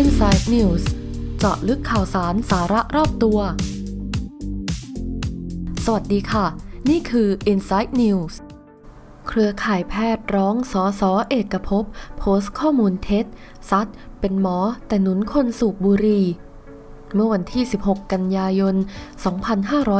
Inside News เจาะลึกข่าวสารสาระรอบตัว สวัสดีค่ะ นี่คือ Inside News เครือข่ายแพทย์ร้องสอสอเอกภพโพสต์ข้อมูลเท็จ ซัด เป็นหมอแต่หนุนคนสูบบุหรี่ เมื่อวันที่ 16 กันยายน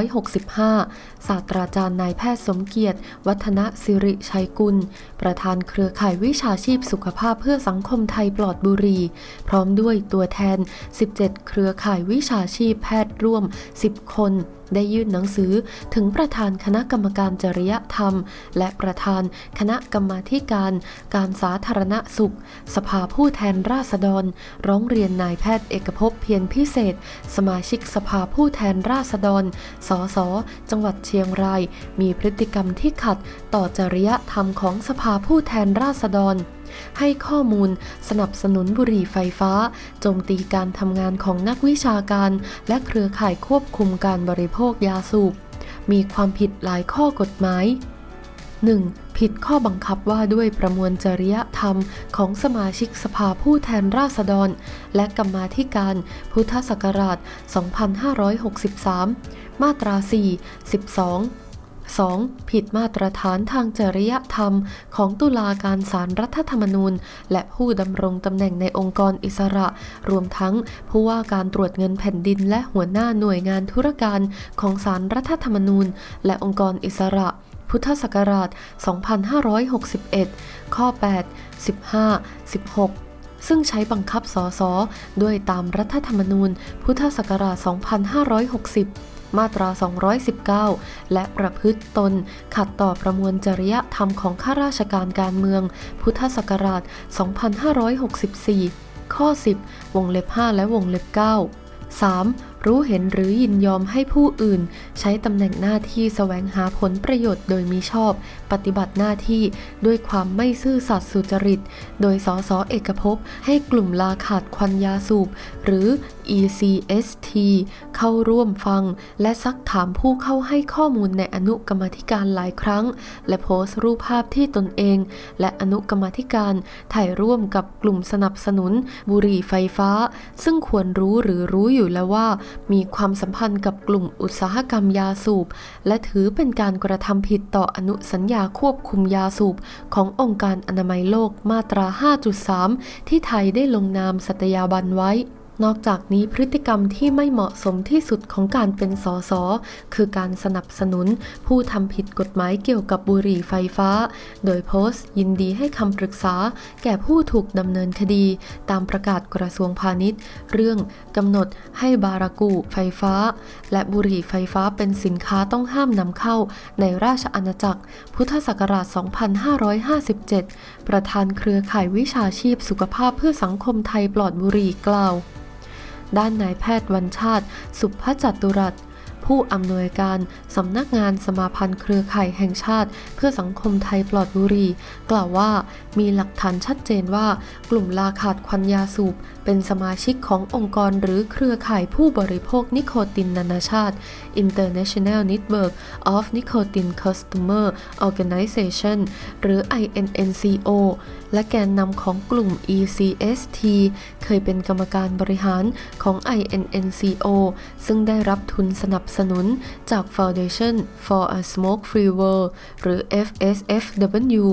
2565 ศาสตราจารย์นายแพทย์สมเกียรติ วัฒนสิริชัยกุล ประธานเครือข่ายวิชาชีพสุขภาพเพื่อสังคมไทยปลอดบุหรี่พร้อมด้วยตัวแทน 17 เครือข่ายวิชาชีพแพทย์ร่วม 10 คนได้ยื่นหนังสือถึงประธานคณะกรรมการจริยธรรม และประธานคณะกรรมาการ การสาธารณสุข สภาผู้แทนราษฎร ร้องเรียนนายแพทย์เอกภพเพียรพิเศษสมาชิกสภาผู้แทนราษฎร สส จังหวัดเชียงราย มีพฤติกรรมที่ขัดต่อจริยธรรมของสภาผู้แทนราษฎร ให้ข้อมูลสนับสนุนบุหรี่ไฟฟ้า โจมตีการทำงานของนักวิชาการ และเครือข่ายควบคุมการบริโภคยาสูบ มีความผิดหลายข้อกฎหมาย 1. ผิดข้อบังคับว่าด้วยประมวลจริยธรรมของสมาชิกสภาผู้แทนราษฎร และกรรมาธิการพุทธศักราช 2563 มาตรา 4 12 2. ผิดมาตรฐานทางจริยธรรมของตุลาการศารรัฐธรรมนูญ และผู้ดำรงตำแหน่งในองค์กรอิสระ รวมทั้งผู้ว่าการตรวจเงินแผ่นดินและหัวหน้าหน่วยงานธุรการของศารรัฐธรรมนูญ และองค์กรอิสระ พุทธศักราช 2561 ข้อ 8 15 16ซึ่งใช้บังคับสสด้วยตามรัฐธรรมนูญ พุทธศักราช 2560 มาตรา 219 และประพฤติตน ขัดต่อประมวลจริยธรรมของข้าราชการการเมือง พุทธศักราช 2564 ข้อ 10 วงเล็บ 5 และวงเล็บ 9 3. รู้เห็นหรือยินยอมให้ผู้อื่น ใช้ตำแหน่งหน้าที่แสวงหาผลประโยชน์โดยมิชอบ ปฏิบัติหน้าที่ด้วยความไม่ซื่อสัตย์สุจริต โดยสสเอกภพให้กลุ่มลาขาดควันยาสูบ หรือ ECST เข้าร่วมฟัง และซักถามผู้เข้าให้ข้อมูลในอนุกรรมธิการหลายครั้ง และโพสต์รูปภาพที่ตนเอง และอนุกรรมธิการถ่ายร่วมกับกลุ่มสนับสนุน บุหรี่ไฟฟ้า ซึ่งควรรู้หรือรู้อยู่แล้วว่ามีความสัมพันธ์กับกลุ่มอุตสาหกรรมยาสูบ และถือเป็นการกระทำผิดต่ออนุสัญญาควบคุมยาสูบ ขององค์การอนามัยโลกมาตรา 5.3 ที่ไทยได้ลงนามสัตยาบันไว้ นอกจากนี้พฤติกรรมที่ไม่เหมาะสมที่สุดของการเป็นสสคือการสนับสนุน ผู้ทำผิดกฎหมายเกี่ยวกับบุหรี่ไฟฟ้า โดยโพสต์ ยินดีให้คำปรึกษา แก่ผู้ถูกดำเนินคดี ตามประกาศกระทรวงพาณิชย์ เรื่องกำหนดให้บารากูไฟฟ้า และบุหรี่ไฟฟ้าเป็นสินค้าต้องห้ามนำเข้า ในราชอาณาจักร พุทธศักราช 2557 ประธานเครือข่ายวิชาชีพสุขภาพเพื่อสังคมไทยปลอดบุหรี่กล่าว ด้านนายแพทย์วันชาติ สุภจัตุรัส ผู้อำนวยการสำนักงานสมาพันธ์เครือข่ายแห่งชาติ เพื่อสังคมไทยปลอดบุหรี่ กล่าวว่ามีหลักฐานชัดเจนว่า กลุ่มลาขาดควันยาสูบ เป็นสมาชิกขององค์กรหรือเครือข่ายผู้บริโภคนิโคตินนานาชาติ International Network of Nicotine Consumer Organization หรือ INNCO และแกนนำของกลุ่ม ECST เคยเป็นกรรมการบริหารของ INNCO ซึ่งได้รับทุนสนับสสนุนจาก Foundation for a Smoke Free World หรือ FSFW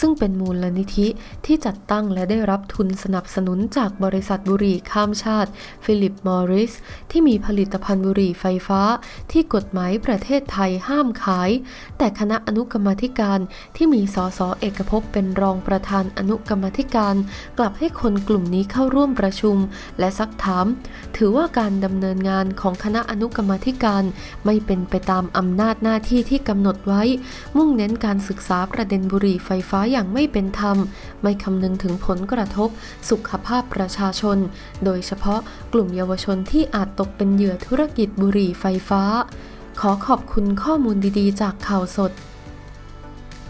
ซึ่งเป็นมูลนิธิที่จัดตั้งและได้รับทุนสนับสนุนจากบริษัทบุหรี่ข้ามชาติ ฟิลิปมอริส ที่มีผลิตภัณฑ์บุหรี่ไฟฟ้า ที่กฎหมายประเทศไทยห้ามขาย แต่คณะอนุกรรมธิการที่มีสสเอกภพเป็นรองประธานอนุกรรมธิการ กลับให้คนกลุ่มนี้เข้าร่วมประชุม และซักถาม ถือว่าการดำเนินงานของคณะอนุกรรมธิการไม่เป็นไปตามอำนาจหน้าที่ที่กำหนดไว้ มุ่งเน้นการศึกษาประเด็นบุหรี่ไฟฟ้าอย่างไม่เป็นธรรม ไม่คำนึงถึงผลกระทบ สุขภาพประชาชน โดยเฉพาะกลุ่มเยาวชนที่อาจตกเป็นเหยื่อธุรกิจบุหรี่ไฟฟ้า ขอขอบคุณข้อมูลดีๆ จากข่าวสด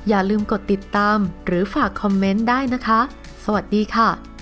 อย่าลืมกดติดตาม หรือฝากคอมเมนต์ได้นะคะ สวัสดีค่ะ